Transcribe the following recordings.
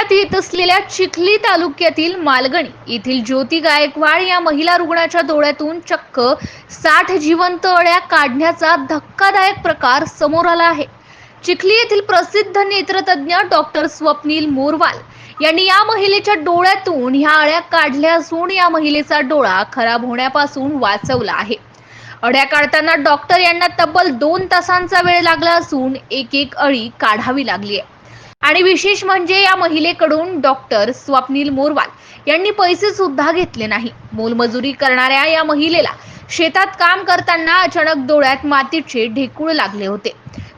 जिल्ह्यात येत असलेल्या चिखली तालुक्यातील मालगणी येथील ज्योती गायकवाड या महिला रुग्णाच्या डोळ्यातून चक्क साठ जिवंत अळ्या काढण्याचा धक्कादायक प्रकार समोर आला आहे. चिखली येथील प्रसिद्ध नेत्रतज्ञ डॉक्टर स्वप्नील मोरवाल यांनी या महिलेच्या डोळ्यातून ह्या अळ्या काढल्या असून या महिलेचा डोळा खराब होण्यापासून वाचवला आहे. अळ्या काढताना डॉक्टर यांना तब्बल दोन तासांचा वेळ लागला असून एक एक अळी काढावी लागली आहे. आणि विशेष म्हणजे या महिलेकडून डॉक्टर स्वप्नील मोरवाल यांनी पैसे सुद्धा घेतले नाही. मोलमजुरी करणाऱ्या या महिलेला शेतात काम करताना अचानक डोळ्यात मातीचे ढेकूळ लागले होते.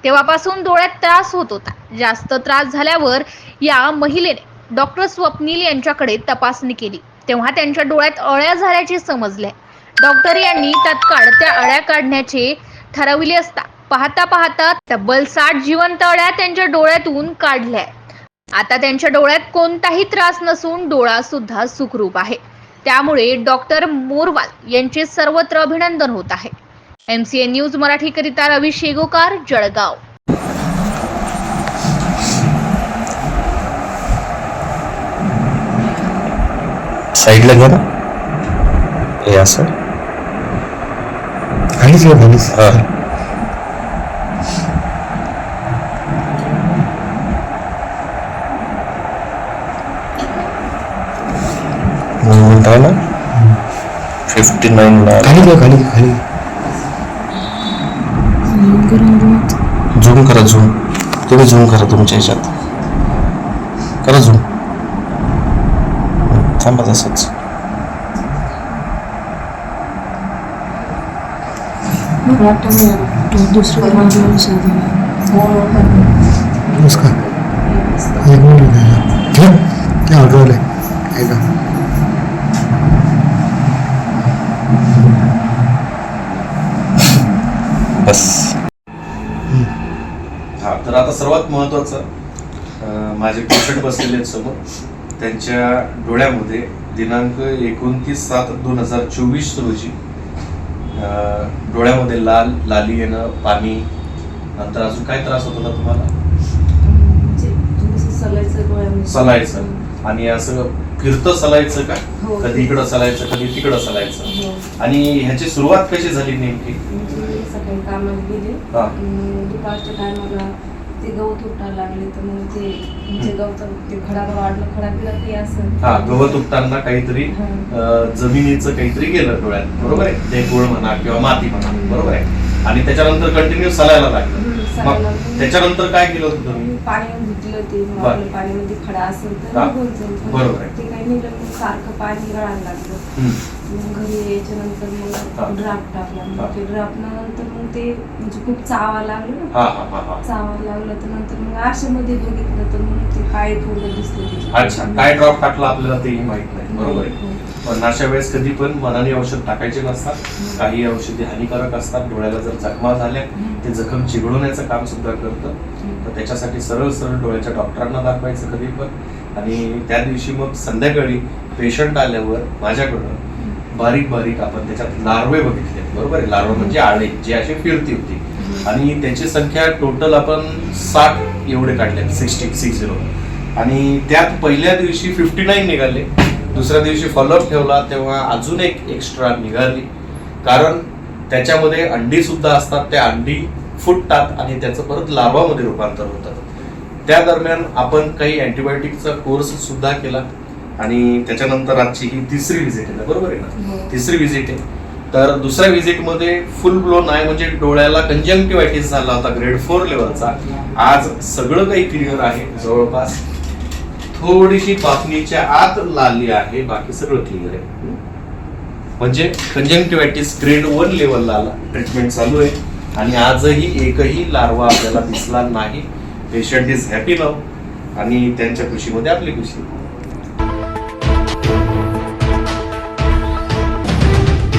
तेव्हापासून डोळ्यात त्रास होत होता. जास्त त्रास झाल्यावर या महिलेने डॉक्टर स्वप्नील यांच्याकडे तपासणी केली. तेव्हा त्यांच्या डोळ्यात अळ्या झाल्याचे समजले. डॉक्टर यांनी तत्काळ त्या अळ्या काढण्याचे ठरविले असता पाहता पाहता तब्बल साठ जिवंत अळ्या त्यांच्या डोळ्यातून काढल्या. आता त्यांच्या डोळ्यात कोणताही त्रास नसून डोळा सुद्धा सुखरूप आहे. त्यामुळे डॉक्टर मोरवाल यांचे सर्वत्र अभिनंदन होत आहे. एम सी एन न्यूज मराठीकरिता रवी शेगोकार जळगाव. साईडला घ्या ना. हे असं. खालीच म्हणता ना फिफ्टी नाईन खाली घ्या खाली खाली. झूम करा झूम तुम्ही झूम करा तुमच्या ह्याच्यात करा झूम थांबा तसंच. नमस्कार. एक मिनिट घ्या क्या ऑर्डर आले ऐका. बस. हा तर आता सर्वात महत्वाचं माझे पेशंट बसलेले आहेत समोर. त्यांच्या डोळ्यामध्ये दिनांक एकोणतीस सात दोन हजार चोवीस रोजी डोळ्यामध्ये लाल लाली येणं पाणी नंतर अजून काय त्रास होत होता तुम्हाला? म्हणजे सलायचं आणि असं फिरतं सलायचं का. कधी इकडं सलायचं कधी तिकडं सलायचं हो. आणि ह्याची सुरुवात कशी झाली नेमकी? सकाळी कामाला गेले. हा. अं, दुपारच्या टायमाला ते गवत उठायला लागले तर मग ते म्हणजे गवत ते खडा वाढलं खडा बिडा काही असं. हा गवत उपटांना काहीतरी. अं, जमिनीचं काहीतरी गेलं डोळ्यात बरोबर आहे? ते गुळ म्हणा किंवा माती म्हणा बरोबर आहे? आणि त्याच्यानंतर कंटिन्यू सलायला लागलं. हम्म, मग लागलं. त्याच्यानंतर काय केलं होतं तुम्ही? पाणी ते पाण्यामध्ये खडा असेल तर हा. निघून जाईल. पण बरोबर आहे. ते काही निघलं मग सारखं पाणी गळायला लागलं हम्म. मग घरी यायच्या नंतर हा. मग ड्राफ्ट टाकला हा. मग ते ड्राफ्ट नंतर मग ते म्हणजे खूप चावा लागलं ना हा हा हा हा चावायला लागलं तर नंतर मग आरशामध्ये बघितलं तर मग ते काळे थोडं दिसलं. अच्छा काय ड्रॉप टाकला आपल्याला तेही माहीत नाही बरोबर आहे हो. पण अशा वेळेस कधी पण मनाने औषध टाकायचे नसतात. काही औषधी हानिकारक असतात. डोळ्याला जर जखमा झाल्या ते जखम चिघळवण्याचं काम सुद्धा करतं. तर त्याच्यासाठी सरळ सरळ डोळ्याच्या डॉक्टरांना दाखवायचं कधी पण. आणि त्या दिवशी मग संध्याकाळी पेशंट आल्यावर माझ्याकडं बारीक बारीक आपण त्याच्यात लार्वे बघितले. बरोबर आहे? लार्वे म्हणजे आळे जे असे फिरती होती. आणि त्याची संख्या टोटल आपण साठ एवढे काढले सिक्स्टी सिक्स झिरो. आणि त्यात पहिल्या दिवशी फिफ्टी नाईन निघाले. दुसऱ्या दिवशी फॉलोअप ठेवला तेव्हा अजून एक एक्स्ट्रा निघाली. कारण त्याच्यामध्ये अंडी सुद्धा असतात त्या अंडी फुटतात आणि त्याचं परत लार्वामध्ये रूपांतर होतं. त्या दरम्यान आपण काही अँटीबायोटिकचा कोर्स सुद्धा केला आणि त्याच्यानंतर आजची ही तिसरी व्हिजिट आहे ना, बरोबर आहे ना? हो. तिसरी व्हिजिट आहे. तर दुसऱ्या व्हिजिटमध्ये फुल ब्लोन आहे म्हणजे डोळ्याला कंजंक्टिव्हायटिस झाला होता ग्रेड फोर लेवलचा आज सगळं काही क्लिअर आहे जवळपास. थोडीशी पापणीच्या आत लाली आहे. बाकी सगळं क्लिअर आहे. म्हणजे कंजंक्टिव्हायटिस ग्रेड वन लेवलला आला ट्रीटमेंट चालू आहे. आणि आजही एकही लार्वा आपल्याला दिसला नाही. पेशंट इज हॅपी नाव आणि त्यांच्या खुशीमध्ये आपली खुशी.